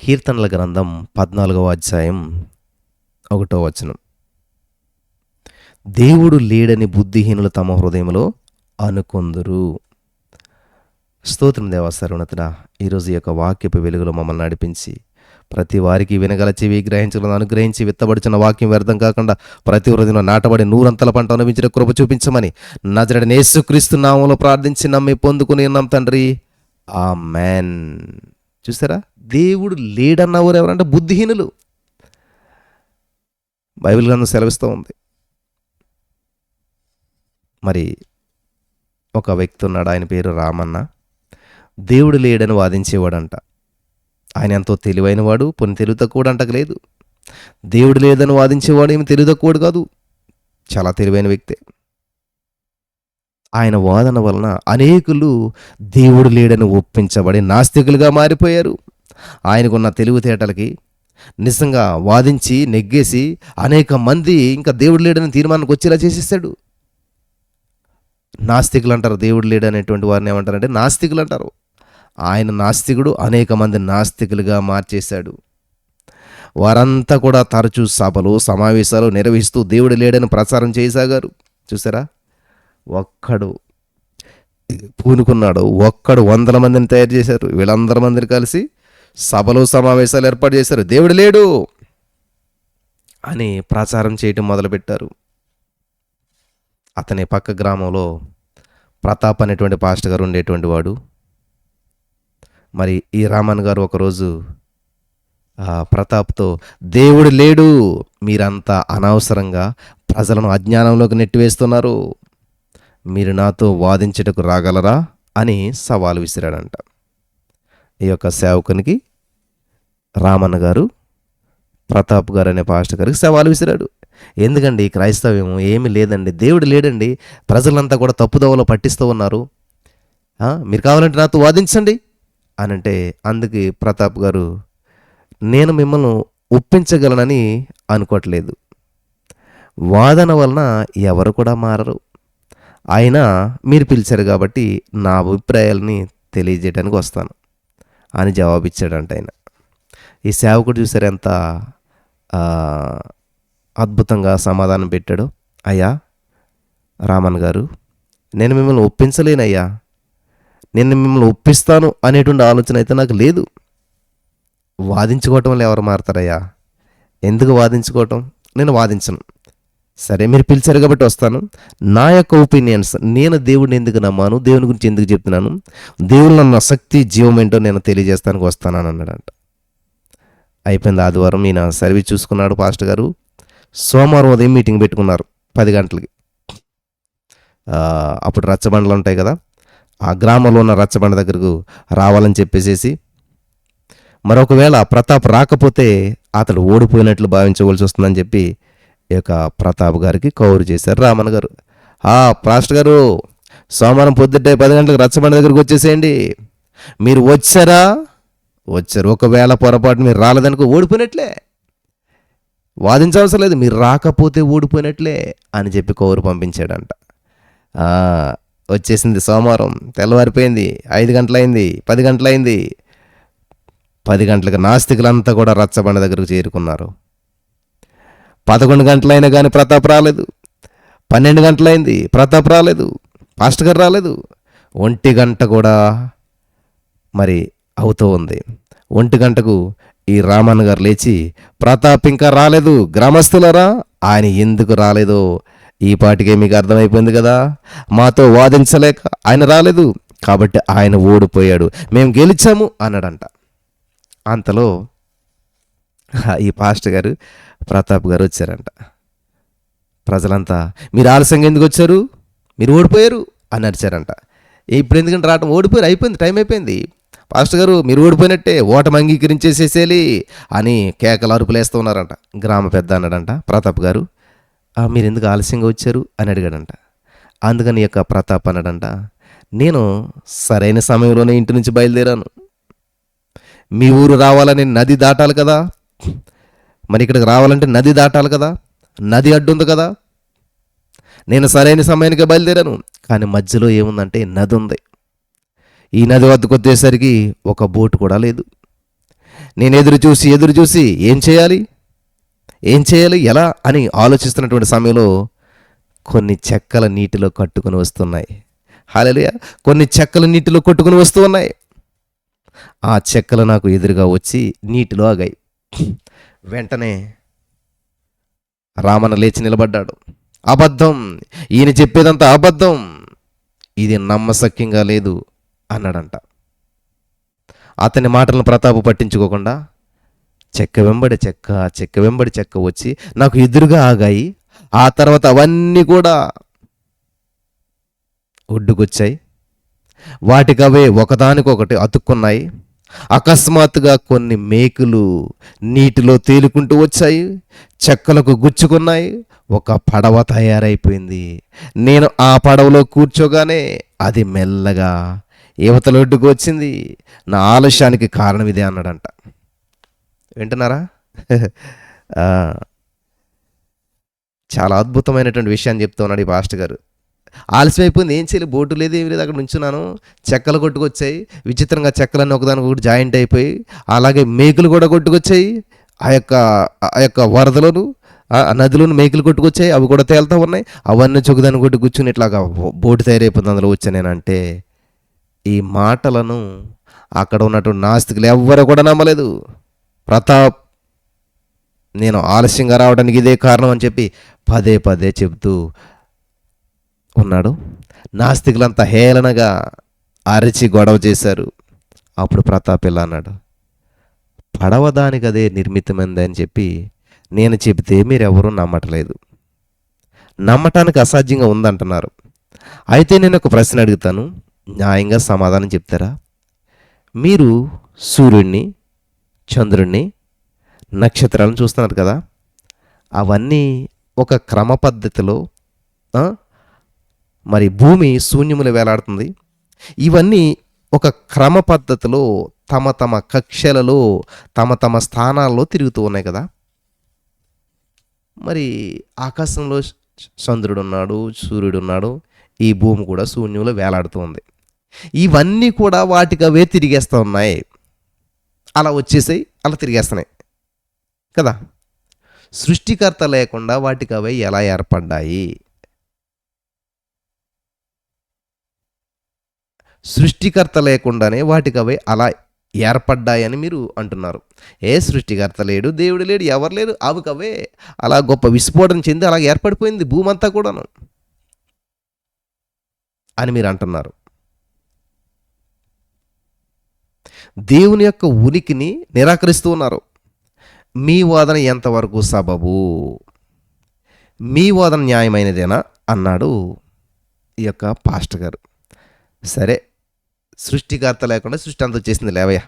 కీర్తనల గ్రంథం పద్నాలుగవ అధ్యాయం ఒకటో వచనం. దేవుడు లేడని బుద్ధిహీనులు తమ హృదయంలో అనుకొందురు. స్తోత్రం దేవా ఈరోజు యొక్క వాక్యపు వెలుగులో మమ్మల్ని నడిపించి ప్రతి వారికి వినగల చెవి గ్రహించగలను అనుగ్రహించి విత్తబడిచిన వాక్యం వ్యర్థం కాకుండా ప్రతి హృదయంలో నాటబడి నూరంతల పంట అనుభవించిన కృప చూపించమని నజరడ నేసుక్రీస్తు నామంలో ప్రార్థించి నమ్మి పొందుకుని ఉన్నాం తండ్రి. ఆ మ్యాన్ చూసారా? దేవుడు లేడన్నవారు ఎవరంటే బుద్ధిహీనులు. బైబిల్ గ్రంథం సెలవిస్తూ ఉంది. మరి ఒక వ్యక్తి ఉన్నాడు ఆయన పేరు రామన్న. దేవుడు లేడని వాదించేవాడంట. ఆయన ఎంతో తెలివైనవాడు పొని తెలివి తక్కువడు అంటకలేదు దేవుడు లేదని వాదించేవాడు ఏమి తెలివి తక్కువడు కాదు. చాలా తెలివైన వ్యక్తే. ఆయన వాదన వలన అనేకులు దేవుడు లేడని ఒప్పించబడి నాస్తికులుగా మారిపోయారు. ఆయనకున్న తెలివితేటలకి నిజంగా వాదించి నెగ్గేసి అనేక మంది ఇంకా దేవుడు లేడని తీర్మానానికి వచ్చేలా చేసేసాడు. నాస్తికులు అంటారు దేవుడు లేడు అనేటువంటి వారిని ఏమంటారంటే నాస్తికులు అంటారు ఆయన నాస్తికుడు అనేక మంది నాస్తికులుగా మార్చేశాడు. వారంతా కూడా తరచూ సభలు సమావేశాలు నిర్వహిస్తూ దేవుడు లేడని ప్రచారం చేయసాగారు. చూసారా? ఒక్కడు పూనుకున్నాడు. ఒక్కడు వందల మందిని తయారు చేశారు. వీళ్ళందరి మందిని కలిసి సభలు సమావేశాలు ఏర్పాటు చేశారు. దేవుడు లేడు అని ప్రచారం చేయటం మొదలుపెట్టారు. అతని పక్క గ్రామంలో ప్రతాప్ అనేటువంటి పాస్టర్ గారు ఉండేటువంటి వాడు. మరి ఈ రామన్ గారు ఒకరోజు ప్రతాప్తో దేవుడు లేడు మీరంతా అనవసరంగా ప్రజలను అజ్ఞానంలోకి నెట్టివేస్తున్నారు. మీరు నాతో వాదించుటకు రాగలరా? అని సవాలు విసిరాడంట. ఈ యొక్క సేవకునికి రామన్న గారు ప్రతాప్ గారు అనే పాస్టర్ గారికి సవాలు విసిరాడు. ఎందుకండి క్రైస్తవ్యం ఏమీ లేదండి. దేవుడు లేడండి. ప్రజలంతా కూడా తప్పుదోవలో పట్టిస్తూ ఉన్నారు. మీరు కావాలంటే నాతో వాదించండి. అని అంటే అందుకే ప్రతాప్ గారు నేను మిమ్మల్ని ఒప్పించగలనని అనుకోవట్లేదు. వాదన వలన ఎవరు కూడా మారరు. అయినా మీరు పిలిచారు కాబట్టి నా అభిప్రాయాలని తెలియజేయడానికి వస్తాను అని జవాబిచ్చాడంట ఆయన. ఈ సేవకుడు చూసారు ఎంత అద్భుతంగా సమాధానం పెట్టాడు. అయ్యా రామన్ గారు నేను మిమ్మల్ని ఒప్పించలేనయ్యా. నేను మిమ్మల్ని ఒప్పిస్తాను అనేటువంటి ఆలోచన అయితే నాకు లేదు. వాదించుకోవటం వల్ల ఎవరు మారతారయ్యా? ఎందుకు వాదించుకోవటం? నేను వాదించను. సరే మీరు పిలిచారు కాబట్టి వస్తాను. నా యొక్క ఒపీనియన్స్ నేను దేవుడిని ఎందుకు నమ్మాను? దేవుని గురించి ఎందుకు చెప్తున్నాను? దేవుడు నన్ను శక్తి జీవం ఏంటో నేను తెలియజేస్తానికి వస్తానని అన్నాడంట. అయిపోయింది ఆదివారం ఈయన సర్వీస్ చూసుకున్నాడు పాస్టర్ గారు. సోమవారం ఉదయం మీటింగ్ పెట్టుకున్నారు పది గంటలకి. అప్పుడు రచ్చబండలు ఉంటాయి కదా ఆ గ్రామంలో ఉన్న రచ్చబండ దగ్గరకు రావాలని చెప్పేసేసి మరొకవేళ ప్రతాప్ రాకపోతే అతడు ఓడిపోయినట్లు భావించవలసి వస్తుందని చెప్పి ఈ యొక్క ప్రతాప్ గారికి కౌరు చేశారు. రామన్ గారు. ఆ పాస్టర్ గారు సోమవారం పొద్దుటే పది గంటలకు రచ్చబండ దగ్గరకు వచ్చేసేయండి. మీరు వచ్చారా? వచ్చారు. ఒకవేళ పొరపాటు మీరు రాలేదనుకో ఓడిపోయినట్లే. వాదించవసరం లేదు. మీరు రాకపోతే ఓడిపోయినట్లే అని చెప్పి కౌరు పంపించాడంట. వచ్చేసింది సోమవారం. తెల్లవారిపోయింది. ఐదు గంటలైంది. పది గంటలైంది. పది గంటలకు నాస్తికులంతా కూడా రచ్చబండ దగ్గరకు చేరుకున్నారు. పదకొండు గంటలైనా కానీ ప్రతాప్ రాలేదు. పన్నెండు గంటలైంది ప్రతాప్ రాలేదు పాస్టర్ గారు రాలేదు. ఒంటి గంట కూడా మరి అవుతూ ఉంది. ఒంటి గంటకు ఈ రామన్న గారు లేచి ప్రతాప్ ఇంకా రాలేదు గ్రామస్తులరా? ఆయన ఎందుకు రాలేదో ఈ పాటికే మీకు అర్థమైపోయింది కదా. మాతో వాదించలేక ఆయన రాలేదు కాబట్టి ఆయన ఓడిపోయాడు. మేము గెలిచాము అన్నాడంట. అంతలో ఈ పాస్టర్ గారు ప్రతాప్ గారు వచ్చారంట. ప్రజలంతా మీరు ఆలస్యంగా ఎందుకు వచ్చారు? మీరు ఓడిపోయారు అని అరిచారంట. ఇప్పుడు ఎందుకంటే రావటం? ఓడిపోయారు అయిపోయింది టైం అయిపోయింది. పాస్టర్ గారు మీరు ఓడిపోయినట్టే ఓటమి అంగీకరించేసేసేయాలి అని కేకలు అరుపులు వేస్తూ ఉన్నారంట. గ్రామ పెద్ద అన్నాడంట ప్రతాప్ గారు. మీరు ఎందుకు ఆలస్యంగా వచ్చారు? అని అడిగాడంట. అందుకని ఈ యొక్క ప్రతాప్ అన్నాడంట నేను సరైన సమయంలోనే ఇంటి నుంచి బయలుదేరాను. మీ ఊరు రావాలని నది దాటాలి కదా మరి ఇక్కడికి రావాలంటే నది దాటాలి కదా. నది అడ్డుంది కదా. నేను సరైన సమయానికి బయలుదేరాను. కానీ మధ్యలో ఏముందంటే నది ఉంది. ఈ నది వద్దకు వచ్చేసరికి ఒక బోటు కూడా లేదు. నేను ఎదురు చూసి ఎదురు చూసి ఏం చేయాలి? ఏం చేయాలి? ఎలా? అని ఆలోచిస్తున్నటువంటి సమయంలో కొన్ని చెక్కల నీటిలో కట్టుకుని వస్తున్నాయి. హాలలుయ! కొన్ని చెక్కలు నీటిలో కొట్టుకుని వస్తూ ఉన్నాయి. ఆ చెక్కలు నాకు ఎదురుగా వచ్చి నీటిలో ఆగాయి. వెంటనే రామన లేచి నిలబడ్డాడు. అబద్ధం ఈయన చెప్పేదంతా అబద్ధం. ఇది నమ్మశక్యంగా లేదు అన్నాడంట. అతని మాటలను ప్రతాపు పట్టించుకోకుండా చెక్క వెంబడి చెక్క చెక్క వెంబడి చెక్క వచ్చి నాకు ఎదురుగా ఆగాయి. ఆ తర్వాత అవన్నీ కూడా ఒడ్డుకొచ్చాయి. వాటికవే ఒకదానికొకటి అతుక్కున్నాయి. అకస్మాత్తుగా కొన్ని మేకులు నీటిలో తేలుకుంటూ వచ్చాయి చెక్కలకు గుచ్చుకున్నాయి ఒక పడవ తయారైపోయింది. నేను ఆ పడవలో కూర్చోగానే అది మెల్లగా యువతలొడ్డుకు వచ్చింది. నా ఆలస్యానికి కారణం ఇదే అన్నాడంట. వింటున్నారా? చాలా అద్భుతమైనటువంటి విషయాన్ని చెప్తూ ఉన్నాడు ఈ పాస్టర్ గారు. ఆలస్యం అయిపోయింది ఏం చేయలేదు బోటు లేదు ఏమి లేదు అక్కడ నుంచున్నాను. చెక్కలు కొట్టుకొచ్చాయి. విచిత్రంగా చెక్కలన్నీ ఒకదానికి ఒకటి జాయింట్ అయిపోయి అలాగే మేకులు కూడా కొట్టుకొచ్చాయి. ఆ యొక్క ఆ యొక్క వరదలను ఆ నదులను మేకులు కొట్టుకొచ్చాయి. అవి కూడా తేలుతూ ఉన్నాయి. అవన్నీ చొక్కదాన్ని కొట్టి కూర్చుని ఇట్లాగా బోటు తయారైపోతుంది అందులో వచ్చానేనంటే ఈ మాటలను అక్కడ ఉన్నటువంటి నాస్తికులు ఎవ్వరు కూడా నమ్మలేదు. ప్రతాప్ నేను ఆలస్యంగా రావడానికి ఇదే కారణం అని చెప్పి పదే పదే చెబుతూ ఉన్నాడు. నాస్తికులంతా హేళనగా అరిచి గొడవ చేశారు. అప్పుడు ప్రతాప్ ఇలా అన్నాడు పడవ దానికి అదే నిర్మితమైంది అని చెప్పి నేను చెబితే మీరెవరూ నమ్మట్లేదు. నమ్మటానికి అసాధ్యంగా ఉందంటున్నారు. అయితే నేను ఒక ప్రశ్న అడుగుతాను. న్యాయంగా సమాధానం చెప్తారా? మీరు సూర్యుడిని చంద్రుడిని నక్షత్రాలను చూస్తున్నారు కదా? అవన్నీ ఒక క్రమ పద్ధతిలో మరి భూమి శూన్యములు వేలాడుతుంది. ఇవన్నీ ఒక క్రమ పద్ధతిలో తమ తమ కక్షలలో తమ తమ స్థానాల్లో తిరుగుతూ ఉన్నాయి కదా. మరి ఆకాశంలో చంద్రుడు ఉన్నాడు సూర్యుడు ఉన్నాడు ఈ భూమి కూడా శూన్యంలో వేలాడుతూ ఉంది. ఇవన్నీ కూడా వాటికి అవే తిరిగేస్తూ ఉన్నాయి. అలా వచ్చేసాయి అలా తిరిగేస్తున్నాయి. కదా. సృష్టికర్త లేకుండా వాటికి అవే ఎలా ఏర్పడ్డాయి? సృష్టికర్త లేకుండానే వాటికి అవి అలా ఏర్పడ్డాయని మీరు అంటున్నారు. ఏ సృష్టికర్త లేడు దేవుడు లేడు ఎవరు లేరు అవికవే అలా గొప్ప విస్ఫోటన చెంది అలా ఏర్పడిపోయింది భూమి అంతా కూడాను అని మీరు అంటున్నారు. దేవుని యొక్క ఉనికిని నిరాకరిస్తూ ఉన్నారు. మీ వాదన ఎంతవరకు సబబు? మీ వాదన న్యాయమైనదేనా? అన్నాడు ఈ యొక్క పాస్టర్ గారు. సరే సృష్టికర్త లేకుండా సృష్టి అంతా వచ్చేసింది లేవయ్య.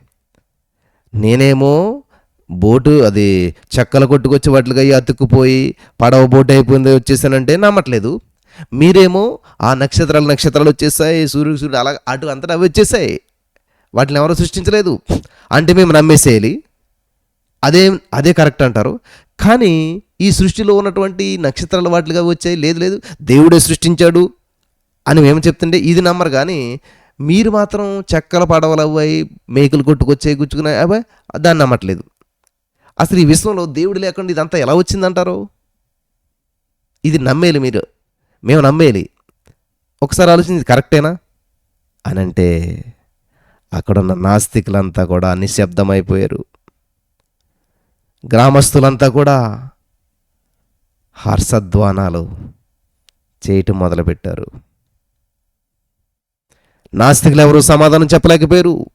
నేనేమో బోటు అది చెక్కలు కొట్టుకొచ్చి వాటికి అతుక్కుపోయి పడవ బోటు అయిపోయింది వచ్చేసానంటే నమ్మట్లేదు. మీరేమో ఆ నక్షత్రాలు నక్షత్రాలు వచ్చేసాయి సూర్యుడు సూర్యుడు అలా అటు అంతటా అవి వచ్చేసాయి. వాటిని ఎవరో సృష్టించలేదు. అంటే మేము నమ్మేసేయాలి. అదే అదే కరెక్ట్ అంటారు. కానీ ఈ సృష్టిలో ఉన్నటువంటి నక్షత్రాలు వాటిగా వచ్చాయి. లేదు లేదు దేవుడే సృష్టించాడు అని మేము చెప్తుంటే ఇది నమ్మరు. కానీ మీరు మాత్రం చెక్కల పడవలు అవ్వాయి మేకులు కొట్టుకొచ్చాయి గుచ్చుకున్నాయి అవే దాన్ని నమ్మట్లేదు. అసలు ఈ విశ్వంలో దేవుడు లేకుండా ఇదంతా ఎలా వచ్చిందంటారు? ఇది నమ్మేలి మీరు. మేము నమ్మేలి. ఒకసారి ఆలోచించి కరెక్టేనా? అని అంటే అక్కడున్న నాస్తికులంతా కూడా నిశ్శబ్దమైపోయారు. గ్రామస్తులంతా కూడా హర్షధ్వానాలు చేయటం మొదలుపెట్టారు. నాస్తికులు ఎవరు సమాధానం చెప్పలేకపోయారు.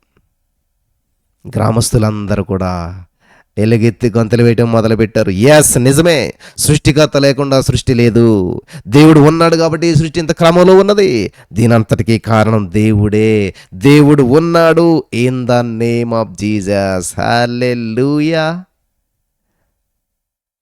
గ్రామస్తులందరూ కూడా ఎలుగెత్తి గొంతులు వేయటం మొదలుపెట్టారు. ఎస్ నిజమే. సృష్టికర్త లేకుండా సృష్టి లేదు. దేవుడు ఉన్నాడు కాబట్టి ఈ సృష్టి ఇంత క్రమంలో ఉన్నది. దీనంతటికీ కారణం దేవుడే. దేవుడు ఉన్నాడు. In the name of Jesus hallelujah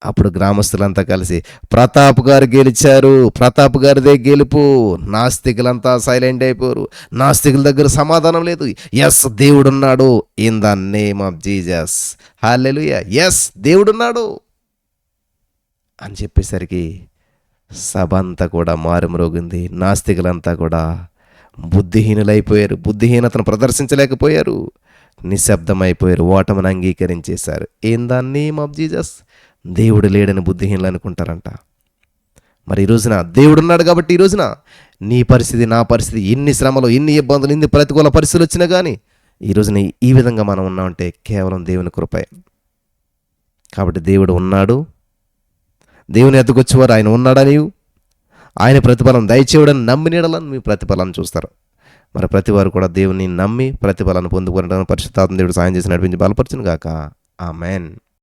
అప్పుడు గ్రామస్తులంతా కలిసి ప్రతాప్ గారు గెలిచారు ప్రతాప్ గారిదే గెలుపు. నాస్తికులంతా సైలెంట్ అయిపోయారు నాస్తికుల దగ్గర సమాధానం లేదు. ఎస్ దేవుడున్నాడు in the name of Jesus. Hallelujah yes దేవుడున్నాడు. అని చెప్పేసరికి సభ అంతా కూడా మారుమ్రోగింది. నాస్తికులంతా కూడా బుద్ధిహీనులైపోయారు. బుద్ధిహీనతను ప్రదర్శించలేకపోయారు. నిశ్శబ్దమైపోయారు. ఓటమిని అంగీకరించేశారు. In the name of Jesus. దేవుడు లేడని బుద్ధిహీనులు అనుకుంటారంట. మరి ఈ రోజున దేవుడు ఉన్నాడు కాబట్టి ఈ రోజున నీ పరిస్థితి నా పరిస్థితి ఎన్ని శ్రమలు ఎన్ని ఇబ్బందులు ఎన్ని ప్రతికూల పరిస్థితులు వచ్చినా కానీ ఈ రోజున ఈ విధంగా మనం ఉన్నామంటే కేవలం దేవుని కృపే. కాబట్టి దేవుడు ఉన్నాడు. దేవుని ఎత్తుకొచ్చేవారు ఆయన ఉన్నాడని ఆయన ప్రతిఫలం దయచేయడని నమ్మినీడలని మీ ప్రతిఫలాన్ని చూస్తారు. మరి ప్రతి వారు కూడా దేవుని నమ్మి ప్రతిఫలాన్ని పొందుకోవడానికి పరిశుద్ధాత్మ దేవుడు సాయం చేసి నడిపించి బలపరచును గాక ఆ